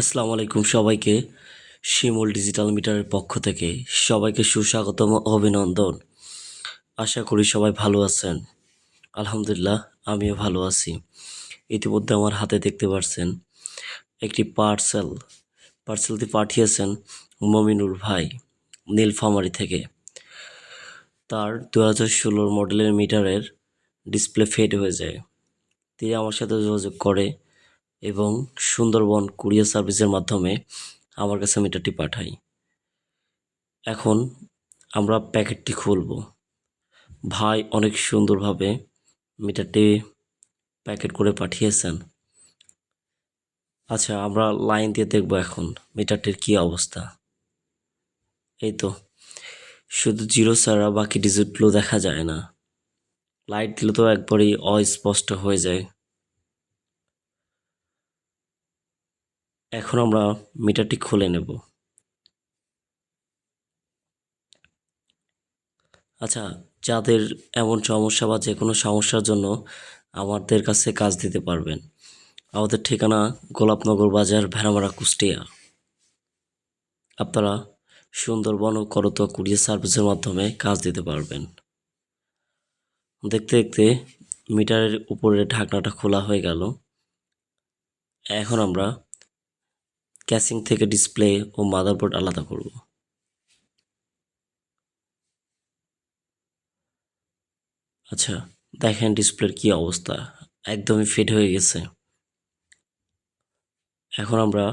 আসসালামু আলাইকুম সবাইকে। শিমুল ডিজিটাল মিটারের পক্ষ থেকে সবাইকে সুস্বাগতম অভিনন্দন। আশা করি সবাই ভালো আছেন। আলহামদুলিল্লাহ, আমিও ভালো আছি। ইতিমধ্যে আমার হাতে দেখতে পাচ্ছেন একটি পার্সেল। পার্সেলটি পাঠিয়েছেন মমিনুর ভাই নীলফামারি থেকে। তার দু হাজার ষোলোর মডেলের মিটারের ডিসপ্লে ফেড হয়ে যায়। তিনি আমার সাথে যোগাযোগ করে এবং সুন্দরবন কুরিয়ার সার্ভিসের মাধ্যমে আমার কাছে মিটারটি পাঠাই। এখন আমরা প্যাকেটটি খুলব। ভাই অনেক সুন্দরভাবে মিটারটি প্যাকেট করে পাঠিয়েছেন। আচ্ছা আমরা লাইন দিয়ে দেখব এখন মিটারটির কী অবস্থা। এই তো, শুধু জিরো ছাড়া বাকি ডিজিটগুলো দেখা যায় না। লাইট দিলে তো একবারই অস্পষ্ট হয়ে যায়। এখন আমরা মিটারটি খুলে নেব। আচ্ছা যাদের এমন সমস্যা বা যে কোনো সমস্যার জন্য আমাদের কাছে কাজ দিতে পারবেন। আমাদের ঠিকানা গোলাপনগর বাজার, ভেড়ামারা, কুষ্টিয়া। আপনারা সুন্দরবন ও করত কুরিয়ার সার্ভিসের মাধ্যমে কাজ দিতে পারবেন। দেখতে দেখতে মিটারের উপরের ঢাকনাটা খোলা হয়ে গেল। এখন আমরা ক্যাসিং থেকে ডিসপ্লে ও মাদারবোর্ড আলাদা করব। আচ্ছা দেখেন ডিসপ্লের কি অবস্থা। একদমই ফিট হয়ে গেছে। এখন আমরা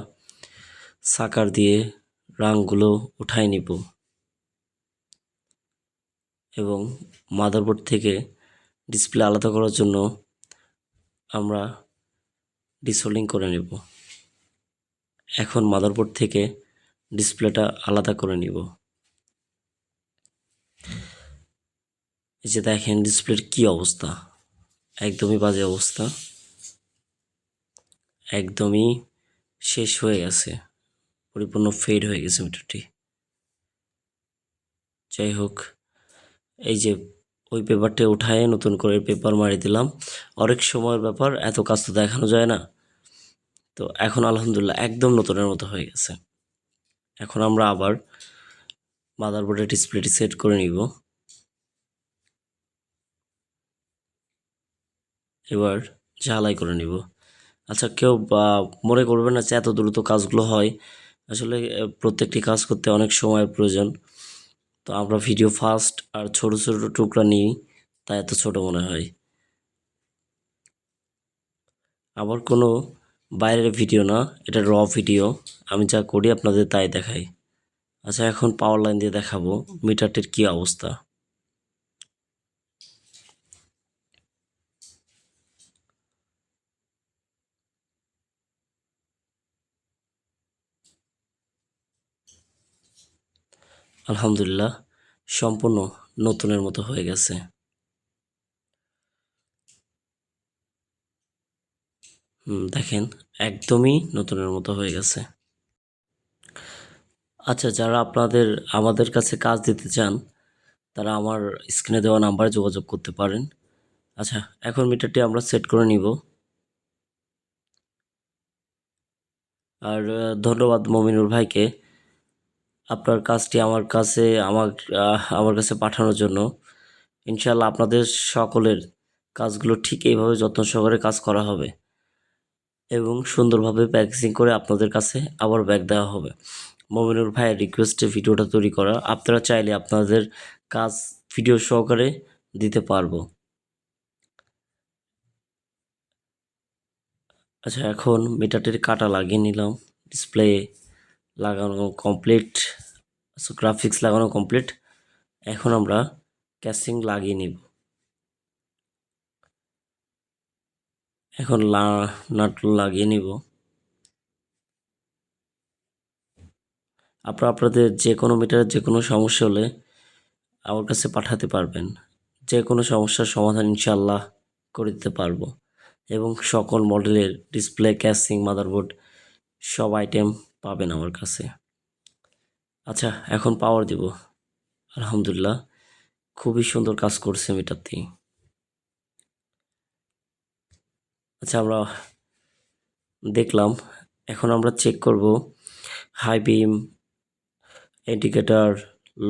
সাকার দিয়ে রাংগুলো উঠাই নিব এবং মাদারবোর্ড থেকে ডিসপ্লে আলাদা করার জন্য আমরা ডিসোল্ডিং করে নেব। এখন মাদারবোর্ড থেকে ডিসপ্লেটা আলাদা করে নিব। এই যে দেখেন ডিসপ্লের কি অবস্থা। একদমই বাজে অবস্থা। একদমই শেষ হয়ে গেছে। পরিপূর্ণ ফেড হয়ে গেছে মিটারটি। যাই হোক, এই যে ওই পেপারটা উঠায় নতুন করে পেপার মারি দিলাম। অনেক সময়ের ব্যাপার, এত কাজ তো দেখানো যায় না। তো এখন আলহামদুলিল্লাহ একদম নতুনের মতো হয়ে গেছে। এখন আমরা আবার মাদারবোর্ডের ডিসপ্লেটি সেট করে নিব। এবার ঝালাই করে নিব। আচ্ছা কেউ মনে করবেন না যে এত দ্রুত কাজগুলো হয়। আসলে প্রত্যেকটি কাজ করতে অনেক সময়ের প্রয়োজন। তো আমরা ভিডিও ফাস্ট আর ছোট ছোট টুকরা নিই তাই এত ছোট মনে হয়। আবার কোনো বাইরের ভিডিও না, এটা র ভিডিও আমি যা করি আপনাদের তাই দেখাই। আচ্ছা এখন পাওয়ার লাইন দিয়ে দেখাবো মিটারটির কি অবস্থা। আলহামদুলিল্লাহ, সম্পূর্ণ নতুনের মতো হয়ে গেছে। দেখেন, একদমই নতুনের মতো হয়ে গেছে। আচ্ছা যারা আপনাদের, আমাদের কাছে কাজ দিতে চান, তারা আমার স্ক্রিনে দেওয়া নাম্বারে যোগাযোগ করতে পারেন। আচ্ছা এখন মিটারটি আমরা সেট করে নিব। আর ধন্যবাদ মমিনুর ভাইকে। আপনার কাজটি আমার কাছে, আমার আমার কাছে পাঠানোর জন্য। ইনশাল্লাহ আপনাদের সকলের কাজগুলো ঠিক এইভাবে যত্ন সহকারে কাজ করা হবে। এবং সুন্দরভাবে প্যাকেজিং করে আপনাদের কাছে আবার ব্যাগ দেওয়া হবে। মমিনুর ভাইয়ের রিকোয়েস্টে ভিডিওটা তৈরি করা। আপনারা চাইলে আপনাদের কাজ ভিডিও সহকারে দিতে পারব। আচ্ছা এখন মিটারটির কাটা লাগিয়ে নিলাম। ডিসপ্লে লাগানো কমপ্লিট গ্রাফিক্স লাগানো কমপ্লিট এখন আমরা ক্যাসিং লাগিয়ে নিব। এখন নাট লাগিয়ে নিব। আপনারা আপনাদের যে কোনো মিটারের যে কোনো সমস্যা হলে আমার কাছে পাঠাতে পারবেন। যে কোনো সমস্যার সমাধান ইনশাল্লাহ করে দিতে পারব। এবং সকল মডেলের ডিসপ্লে, ক্যাসিং, মাদারবোর্ড সব আইটেম পাবেন আমার কাছে। আচ্ছা এখন পাওয়ার দিব। আলহামদুলিল্লাহ, খুবই সুন্দর কাজ করছে মিটারটি। আচ্ছা আমরা দেখলাম। এখন আমরা চেক করব। High beam indicator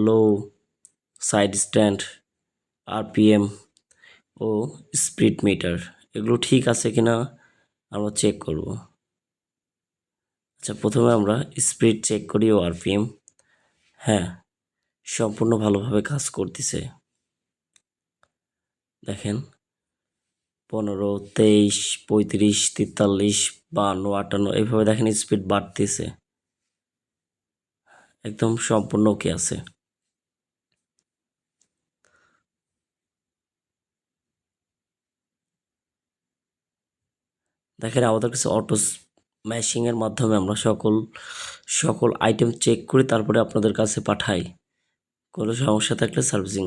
low side stand RPM ও স্পিড মিটার এগুলো ঠিক আছে কিনা আমরা চেক করব। আচ্ছা প্রথমে আমরা স্পিড চেক করি ও আরপিএম হ্যাঁ সম্পূর্ণ ভালোভাবে কাজ করতেছে। দেখেন পনেরো, তেইশ, পঁয়ত্রিশ, তেতাল্লিশ, বান্ন, আটান্ন এইভাবে দেখেন স্পিড বাড়তেছে। একদম সম্পূর্ণ ওকে আছে। দেখেন আমাদের কাছে অটো ম্যাশিংয়ের মাধ্যমে আমরা সকল সকল আইটেম চেক করি তারপরে আপনাদের কাছে পাঠাই। কোনো সমস্যা থাকলে সার্ভিসিং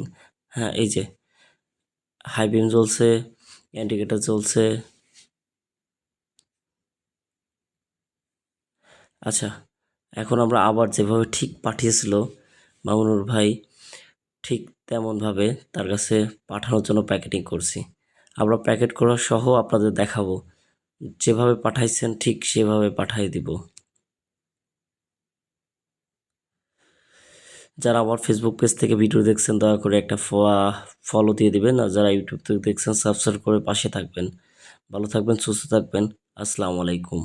হ্যাঁ এই যে হাই বিম জ্বলছে ইন্ডিকেটর জ্বলছে। আচ্ছা এখন আমরা আবার যেভাবে ঠিক পাঠিয়েছিল মামুনুর ভাই, ঠিক তেমনভাবে তার কাছে পাঠানোর জন্য প্যাকেটিং করছি। আমরা প্যাকেট করা সহ আপনাদের দেখাবো। যেভাবে পাঠাইছেন ঠিক সেভাবে পাঠিয়ে দিব। যারা আমার ফেসবুক পেজ থেকে ভিডিও দেখছেন, দয়া করে একটা ফলো দিয়ে দিবেন। আর যারা ইউটিউব থেকে দেখছেন সাবস্ক্রাইব করে পাশে থাকবেন। ভালো থাকবেন, সুস্থ থাকবেন। আসসালামু আলাইকুম।